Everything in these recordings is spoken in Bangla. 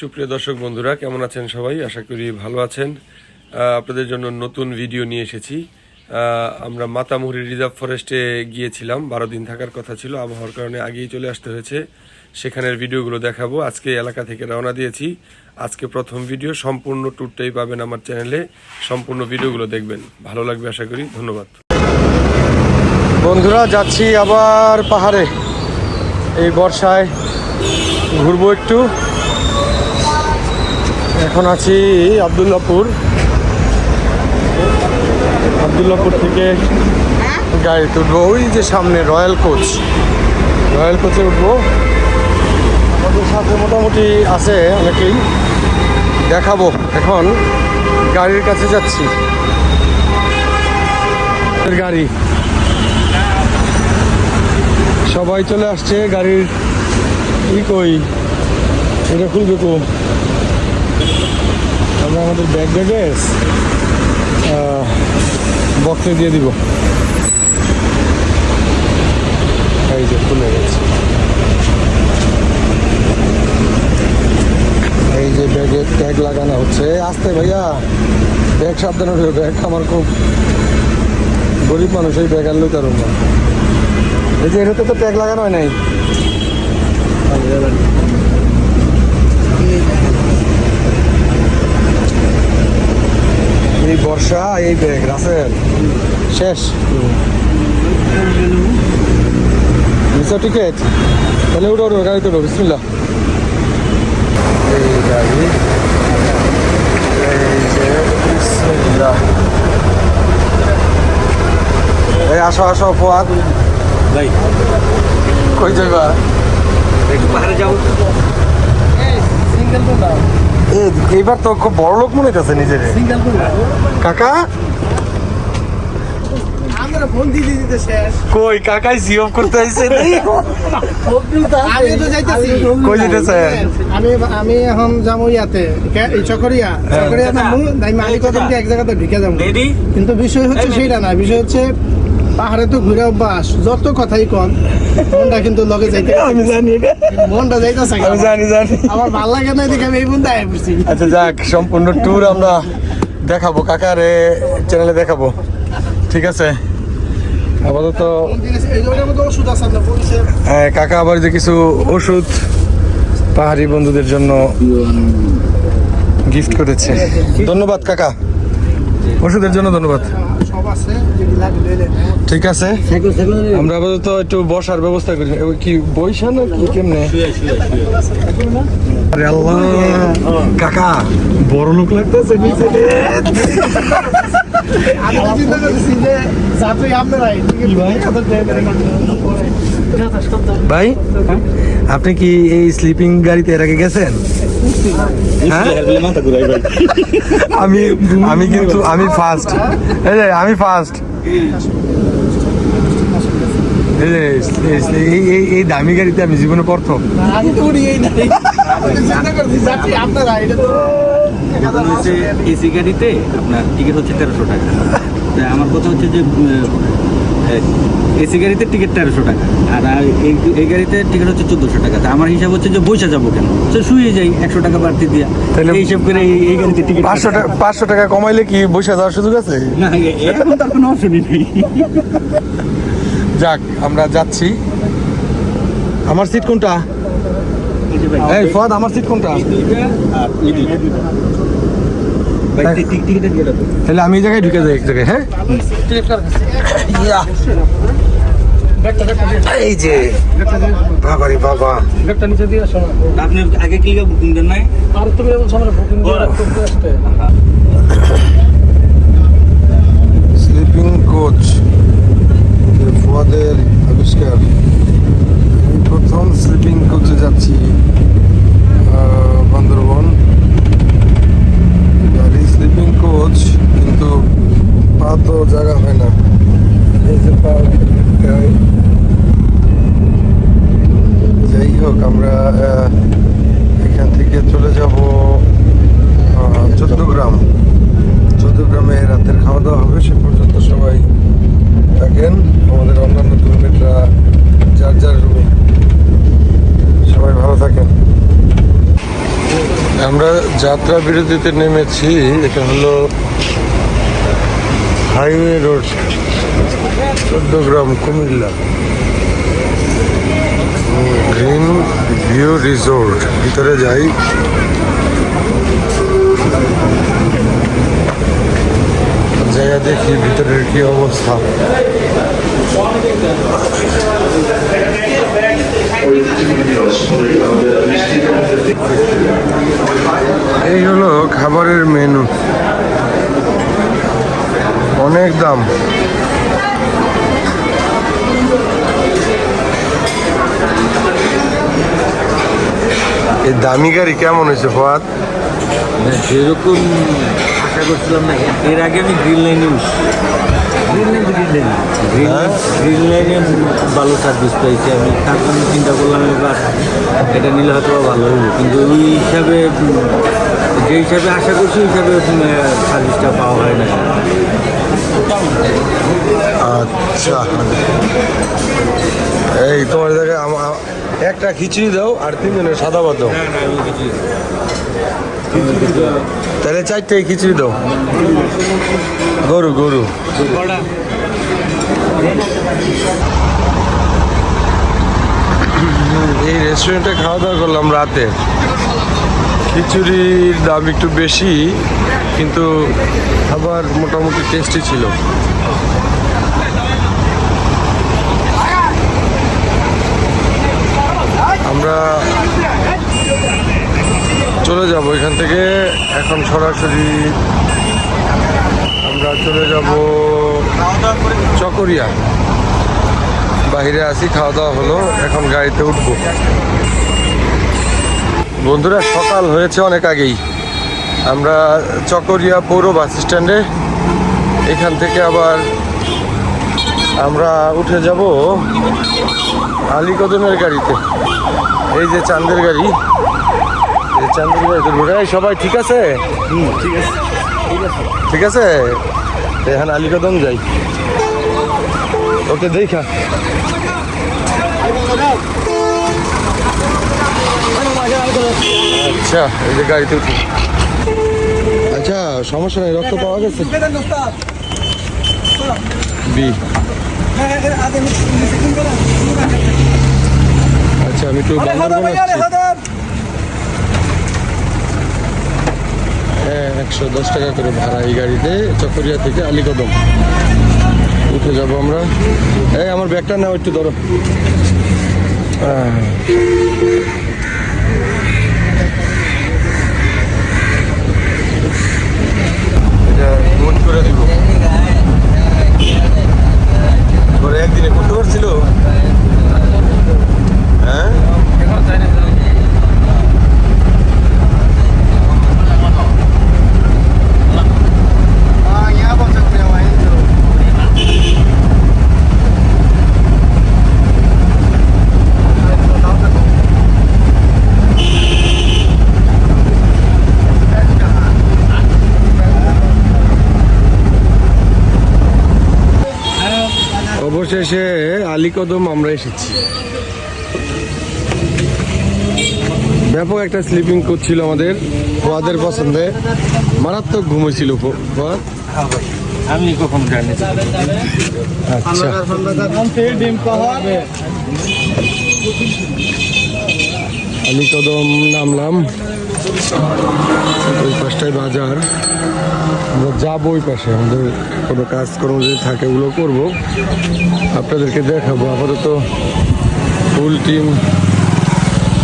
সুপ্রিয় দর্শক বন্ধুরা, কেমন আছেন সবাই? আশা করি ভালো আছেন। আপনাদের জন্য নতুন ভিডিও নিয়ে এসেছি। আমরা মাতামুহুরি রিজার্ভ ফরেস্টে গিয়েছিলাম। বারো দিন থাকার কথা ছিল, আবহাওয়ার কারণে আগেই চলে আসতে হয়েছে। সেখানের ভিডিওগুলো দেখাবো। আজকে এলাকা থেকে রওনা দিয়েছি। আজকে প্রথম ভিডিও, সম্পূর্ণ ট্যুরটাই পাবেন আমার চ্যানেলে। সম্পূর্ণ ভিডিওগুলো দেখবেন। ভালো লাগবে আশা করি। ধন্যবাদ। বন্ধুরা, যাচ্ছি আবার পাহাড়ে। এই বর্ষায় ঘুরবো একটু। এখন আছি আবদুল্লাপুর। আবদুল্লাপুর থেকে গাড়িতে উঠবো ওই যে সামনে রয়্যাল কোচ। রয়্যাল কোচে উঠবো। আমাদের সাথে মোটামুটি আছে অনেকেই। দেখাবো এখন। গাড়ির কাছে যাচ্ছি। গাড়ি। সবাই চলে আসছে। গাড়ির ই কই? এটা খুলবে কো? আমরা আমাদের ব্যাগ ব্যাগেস বক্সে দিয়ে দিব। এই যে খুলে গেছে। এই যে ব্যাগে ট্যাগ লাগানো হচ্ছে। আসতে ভাইয়া ব্যাগ সাবধানে উঠবে ব্যাগ আমার খুব গরিব মানুষ, এই ব্যাগ লইতে পারব না। এই যে এটাতে তো ট্যাগ লাগানো হয় নাই। এই বর্ষা এই ব্যাগ রাসেল। শেষ। নিচে টিকিট। তাহলে উঠো উঠো গাড়িতে উঠো বিসমিল্লা এই গাড়ি। এই যে বিসমিল্লাহ। এই আসো আসো ফোয়াদ। ভাই। কই যাইবা? একটু পাহাড়ে যাও। এ এইবার তো খুব বড় লোক মনে হইতেছে নিজের। কাকা? আমরা ফোন দিতে দিতে শেষ। কই কাকাই জিও করতে আইছে আমি কই যেতেছে আমি আমি এখন যাব ইয়াতে। এই চকরিয়া। চকরিয়া নামবো তাই মালিক কদমকে এক জায়গাতে ঢুকে যাব কিন্তু বিষয় হচ্ছে সেটা না বিষয় হচ্ছে পাহাড়ে তো ঘুরে অভ্যাস যত কথাই কন মনটা কিন্তু লগে যাইতে আমি জানি। মনটা যাইতেছে আমি জানি জানি। আমার ভালো লাগে না এদিকে আমি এই বন্ধু আয় পড়ছি। আচ্ছা যাক সম্পূর্ণ ট্যুর আমরা দেখাবো কাকারে চ্যানেলে দেখাবো। ঠিক আছে? আপাতত হ্যাঁ, কাকা আবার যে কিছু ওষুধ পাহাড়ি বন্ধুদের জন্য গিফট করেছে। ধন্যবাদ কাকা। ওষুধের জন্য ধন্যবাদ। সব আছে যদি লাগে লইলে ঠিক আছে। আমরা আপাতত একটু বসার ব্যবস্থা করি। কি বৈশা না কি কেমনে? আরে আল্লাহ কাকা বড় লোক লাগতেছে ভাই আপনি কি এই স্লিপিং গাড়িতে এর আগে গেছেন? হ্যাঁ? আমি আমি কিন্তু আমি ফার্স্ট এই যে আমি ফার্স্ট এই এই এই এই দামি গাড়িতে আমি জীবনে প্রথম। এসি গাড়িতে আপনার টিকিট হচ্ছে তেরোশো টাকা। আমার কথা হচ্ছে যে এসি গাড়িতে টিকিট তেরোশো টাকা। আর এই এই গাড়িতে টিকিট হচ্ছে চোদ্দোশো টাকা। তা আমার হিসাব হচ্ছে যে বৈশা যাব কেন? সে শুয়ে যাই একশো টাকা বাড়তি দিয়া। তাহলে- এই হিসাব করে এই- এই গাড়িতে টিকিট পাঁচশো টাকা। পাঁচশো টাকা কমাইলে কি বসে যাওয়ার সুযোগ আছে? না তার কোনো অপশনই নেই। যাক আমরা যাচ্ছি। আমার সিট কোনটা? এই ফদ আমার সিট কোনটা? তো। তাহলে আমি এই জায়গায় ঢুকে যাই এক জায়গায় হ্যাঁ। এই যে বাবা রে বাবা। একটা নিচে দিয়ে আসো। আপনি আগে ক্লিকে বুকিং দেন নাই? আর তুমি বলছো আমরা বুকিং দিয়ে আসতে। স্লিপিং কোচ ফুয়াদের আবিষ্কার। প্রথম স্লিপিং কোচে যাচ্ছি বান্দরবন। গাড়ি স্লিপিং কোচ কিন্তু পা তো জায়গা হয় না। এই যে পা গায়ে। যাই হোক, আমরা এখান থেকে চলে যাব চোদ্দগ্রাম। চৌদ্দগ্রামে রাতের খাওয়া দাওয়া হবে, সে পর্যন্ত সবাই থাকেন। আমাদের অন্যান্য রুমমেটরা যার যার রুমে। সবাই ভালো থাকেন। আমরা যাত্রা বিরতিতে নেমেছি, এটা হলো highway road. Chauddagram Comilla. Green view resort. ভিতরে যাই। জায়গা দেখি ভিতরের কি অবস্থা। এই হলো খাবারের মেনু। অনেক দাম। এই দামি গাড়ি কেমন হয়েছে ফাদ যেরকম আশা করছিলাম না। এর আগে আমি গ্রিন লাইনে green line green line green হ্যাঁ? লাইনে ভালো সার্ভিস পেয়েছি আমি। তার জন্য চিন্তা করলাম এবার এটা নিলে হয়তো ভালো হইব। কিন্তু ওই হিসাবে যে হিসাবে আশা করছি ওই হিসাবে সার্ভিসটা পাওয়া হয় না। আচ্ছা। এই তোমার জায়গায় আমা- একটা খিচুড়ি দাও আর তিনজনের সাদা ভাত দাও। তাহলে চারটে খিচুড়ি দাও। গরু গরু। এই রেস্টুরেন্টে খাওয়া দাওয়া করলাম রাতে। খিচুড়ির দাম একটু বেশি কিন্তু খাবার মোটামুটি টেস্টি ছিল আমরা চলে যাব এখান থেকে এখন সরাসরি আমরা চলে যাব চকরিয়া। বাইরে আসি, খাওয়া দাওয়া হলো, এখন গাড়িতে উঠবো। বন্ধুরা, সকাল হয়েছে অনেক আগেই। আমরা চকরিয়া পৌর বাস স্ট্যান্ডে, এখান থেকে আবার আমরা উঠে যাব আলীকদমের গাড়িতে। এই যে চান্দের গাড়ি তুলবো সবাই ঠিক আছে ঠিক আছে ঠিক আছে ঠিক আছে তো এখন আলীকদম যাই ওকে দেখা আচ্ছা এই যে গাড়িতে উঠি আচ্ছা সমস্যা নেই রক্ত পাওয়া গেছে বি আচ্ছা আমি একটু বান্দরবন আসছি হ্যাঁ একশো দশ টাকা করে ভাড়া এই গাড়িতে চকরিয়া থেকে আলীকদম। উঠে যাব আমরা। এই, আমার ব্যাগটা নাও একটু ধরো। করে একদিনে করতে পারছিল হ্যাঁ? আলীকদম আমরা এসেছি। ব্যাপক একটা স্লিপিং কোচ ছিল আমাদের ফোয়াদের পছন্দে। মারাত্মক ঘুম হয়েছিল ফো- ফোয়াদ আমি কখন জানি। আচ্ছা। আলীকদম নামলাম। ওই পাশটায় বাজার। আমরা যাব ওই পাশে। আমাদের কোনো কাজকর্ম যদি থাকে, ওগুলো করব। আপনাদেরকে দেখাবো। আপাতত ফুল টিম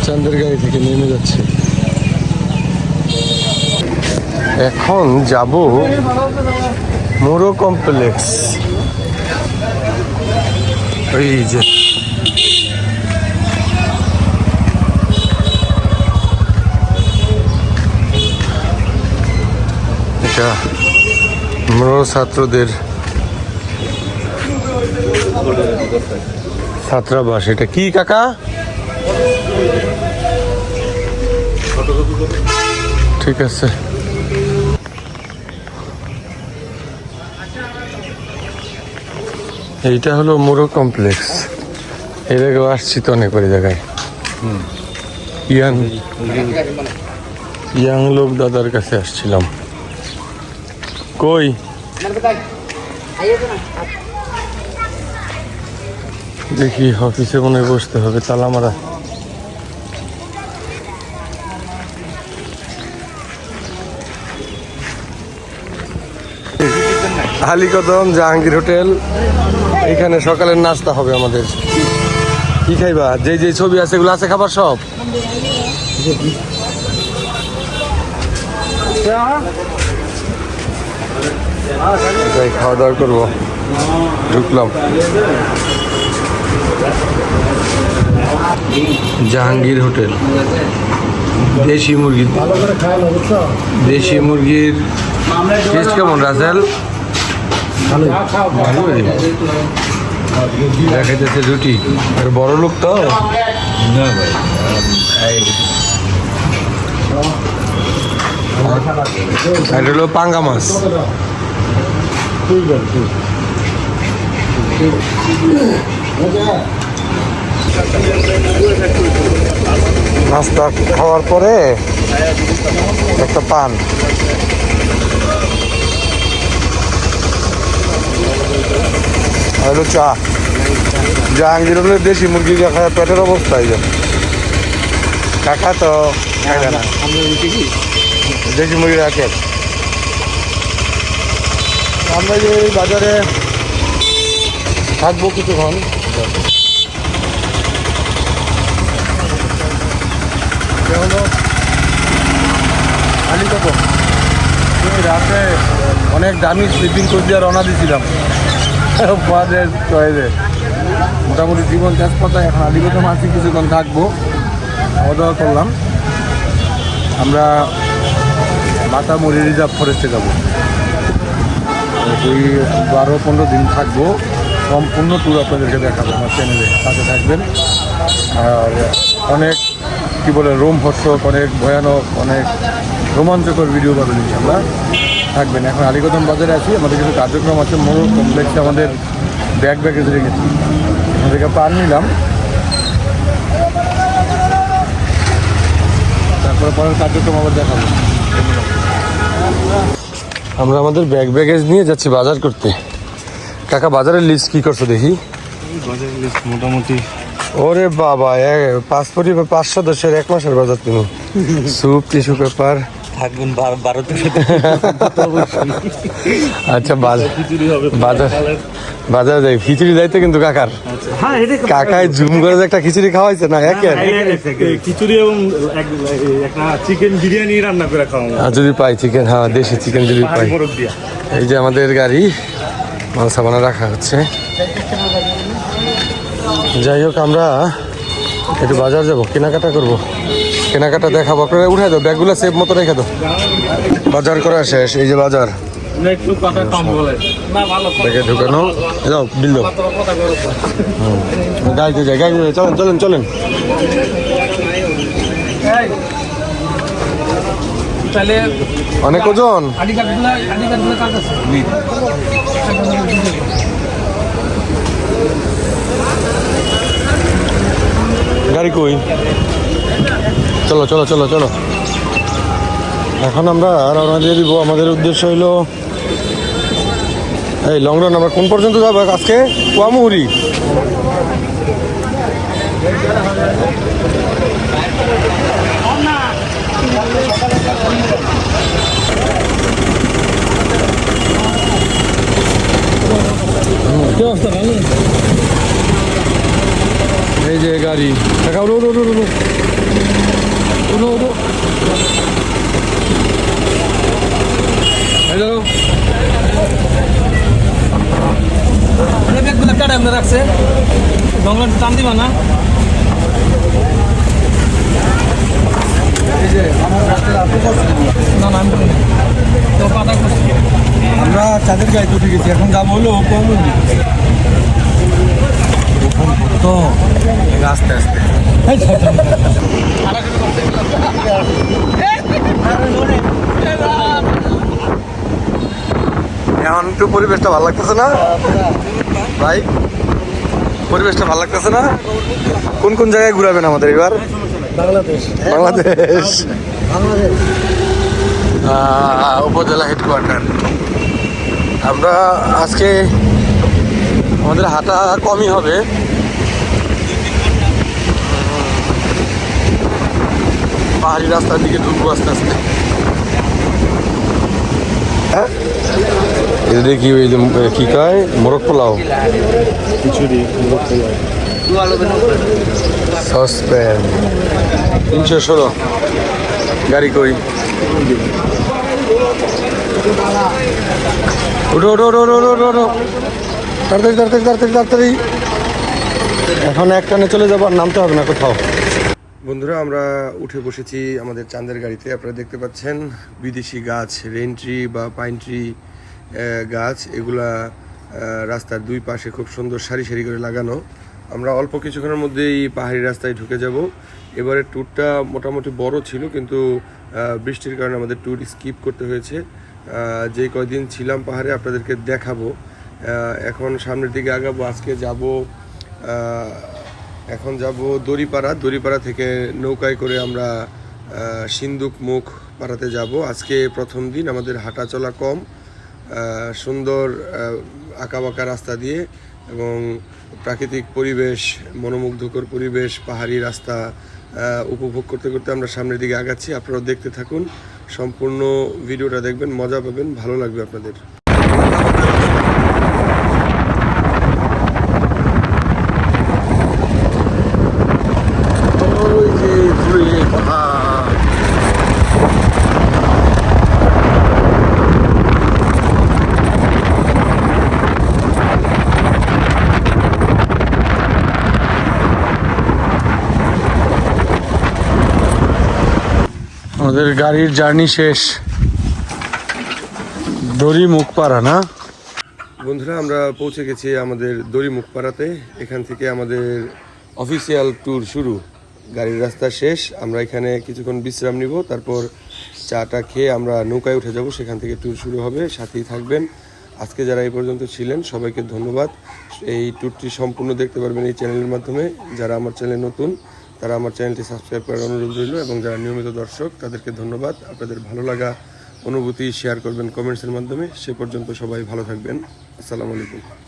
চান্দের গাড়ি থেকে নেমে যাচ্ছে। এখন যাব মোরো কমপ্লেক্স। ওই যে এটা মোরো ছাত্রদের ছাত্রাবাস। এটা কি কাকা? ঠিক আছে। এইটা হলো মোরো কমপ্লেক্স। এর আগেও আসছি তো অনেক ওই জায়গায়। ইয়ান ইয়াং লোক দাদার কাছে আসছিলাম। কই? দেখি অফিসে মনে হয় বসতে হবে, তালা মারা। আলী কদম জাহাঙ্গীর হোটেল, এখানে সকালের নাস্তা হবে আমাদের। কি খাইবা? যে যে ছবি আছে, এগুলো আছে খাবার সব? যাই, খাওয়া দাওয়া করব। ঢুকলাম। জাহাঙ্গীর হোটেল। দেশি মুরগি। দেশি মুরগির টেস্ট কেমন, রাসেল? দেখাইতেছে রুটি। আর বড় লোক তো? আর এটা হলো পাঙ্গা মাছ। নাস্তা খাওয়ার পরে একটা পান। হলো চা। জাহাঙ্গীর হলে দেশি মুরগি খায়, পেটের অবস্থা এই কাকা তো? খাইবে না। দেশি মুরগি রাখেন আমরা যে বাজারে থাকব কিছুক্ষণ হলো কত রাতে অনেক দামি স্লিপিং কোচ দিয়ে রওনা দিয়েছিলাম মোটামুটি জীবন তেজপাতা, এখন আলিগত মাছি কিছুক্ষণ থাকব। খাওয়া দাওয়া করলাম। আমরা মাতামুড়ি রিজার্ভ ফরেস্টে যাব। দুই বারো পনেরো দিন থাকব। সম্পূর্ণ ট্যুর আপনাদেরকে দেখাবো আমার চ্যানেলে সাথে থাকবেন। আর অনেক, কি বলে রোমহর্ষক অনেক ভয়ানক, অনেক রোমাঞ্চকর ভিডিও পাবেন ইনশাল্লাহ থাকবেন। এখন আলিগদম বাজারে আছি। আমাদের কিছু কার্যক্রম আছে। মোড় কমপ্লেক্সে আমাদের ব্যাগ ব্যাগেজ রেখেছি এখান থেকে পান নিলাম। তারপরে পরের কার্যক্রম আবার দেখাবো। আমরা আমাদের ব্যাগ ব্যাগেজ নিয়ে যাচ্ছি বাজার করতে। কাকা বাজারের লিস্ট কি করছ দেখি? বাজারের লিস্ট মোটামুটি ওরে বাবা পাসপোর্ট পাঁচ কোটি বা পাঁচ সদস্যের এক মাসের বাজার তুমি। স্যুপ টিস্যু পেপার থাকবেন বারো আচ্ছা বাজার বাজার যাই খিচুড়ি যাইতে কিন্তু কাকার। হ্যাঁ কাকায় জুম করে একটা খিচুড়ি খাওয়াইছে না একের খিচুড়ি এবং একটা চিকেন বিরিয়ানি রান্না করে খাওয়া যদি পাই চিকেন হ্যাঁ দেশি চিকেন যদি পাই। এই যে আমাদের গাড়ি মাল সাবানা রাখা হচ্ছে। যাই হোক আমরা একটু বাজার যাব কেনাকাটা করব। কেনাকাটা দেখাবো। আপনারা উঠে দাও ব্যাগগুলো সেফ মতো রেখে দাও। বাজার করা শেষ এই যে বাজার। একটু কথা কম বলে। না ভালো ব্যাগে ঢুকানো দাও। বিল গাড়িতে যাই যাই। চলেন চলেন চলেন। অনেক ওজন। গাড়ি কই? চলো চলো চলো চলো। এখন আমরা রওনা দিয়ে দিব। আমাদের উদ্দেশ্য হইল এই লং রান আমরা কোন পর্যন্ত যাব? আজকে কুয়ামুহুরি। এই যে গাড়ি। উঠো উঠো উঠো উঠো উঠো এই দেখো ব্যাগগুলো কাটা এমনি রাখছে। জঙ্গল টান দিবা না। তো আমরা চাঁদের গায়ে উঠে গেছি এখন যাব হলো কুয়ামুহুরি তো আস্তে আস্তে। এখন একটু পরিবেশটা ভালো লাগতেছে না? ভাই পরিবেশটা ভালো লাগতেছে না? কোন কোন জায়গায় ঘুরাবেন আমাদের এবার? বাংলাদেশ। বাংলাদেশ। উপজেলা হেডকোয়ার্টার আমরা আজকে আমাদের হাঁটা কমই হবে। পাহাড়ি রাস্তার দিকে ঢুকবো আস্তে আস্তে এটা কি ওই কি কয়? মোরগ পোলাও? খিচুড়ি মোরগ পোলাও। সসপ্যান। তিনশো ষোলো। গাড়ি কই? ওঠো ওঠো ওঠো ওঠো ওঠো ওঠো তাড়াতাড়ি তাড়াতাড়ি তাড়াতাড়ি তাড়াতাড়ি। এখন এক টানে চলে যাব আর নামতে হবে না কোথাও। বন্ধুরা আমরা উঠে বসেছি আমাদের চাঁদের গাড়িতে। আপনারা দেখতে পাচ্ছেন বিদেশি গাছ রেন ট্রি বা পাইন ট্রি। গাছ, এগুলা রাস্তার দুই পাশে খুব সুন্দর সারি সারি করে লাগানো। আমরা অল্প কিছুক্ষণের মধ্যেই পাহাড়ি রাস্তায় ঢুকে যাব। এবারে ট্যুরটা মোটামুটি বড় ছিল, কিন্তু বৃষ্টির কারণে আমাদের ট্যুর স্কিপ করতে হয়েছে। যে কয়দিন ছিলাম পাহাড়ে আপনাদেরকে দেখাবো। এখন সামনের দিকে আগাবো, আজকে যাব এখন যাব দড়িপাড়া। দড়িপাড়া থেকে নৌকায় করে আমরা সিন্দুক মুখ পাড়াতে যাব। আজকে প্রথম দিন, আমাদের হাঁটা চলা কম। সুন্দর আঁকা বাঁকা রাস্তা দিয়ে এবং প্রাকৃতিক পরিবেশ, মনোমুগ্ধকর পরিবেশ, পাহাড়ি রাস্তা উপভোগ করতে করতে আমরা সামনের দিকে আগাচ্ছি। আপনারাও দেখতে থাকুন। সম্পূর্ণ ভিডিওটা দেখবেন, মজা পাবেন, ভালো লাগবে আপনাদের। আমাদের গাড়ির জার্নি শেষ। দড়ি মুখ পাড়া, না? বন্ধুরা, আমরা পৌঁছে গেছি আমাদের দড়ি মুখপাড়াতে এখান থেকে আমাদের অফিসিয়াল ট্যুর শুরু। গাড়ির রাস্তা শেষ। আমরা এখানে কিছুক্ষণ বিশ্রাম নিব। তারপর চাটা খেয়ে আমরা নৌকায় উঠে যাব। সেখান থেকে ট্যুর শুরু হবে। সাথেই থাকবেন। আজকে যারা এই পর্যন্ত ছিলেন, সবাইকে ধন্যবাদ। এই ট্যুরটি সম্পূর্ণ দেখতে পারবেন এই চ্যানেলের মাধ্যমে। যারা আমার চ্যানেল নতুন তারা আমার চ্যানেলটি সাবস্ক্রাইব করার অনুরোধ রইল এবং যারা নিয়মিত দর্শক, তাদেরকে ধন্যবাদ। আপনাদের ভালো লাগা, অনুভূতি শেয়ার করবেন কমেন্টসের মাধ্যমে। সে পর্যন্ত সবাই ভালো থাকবেন। আসসালামু আলাইকুম।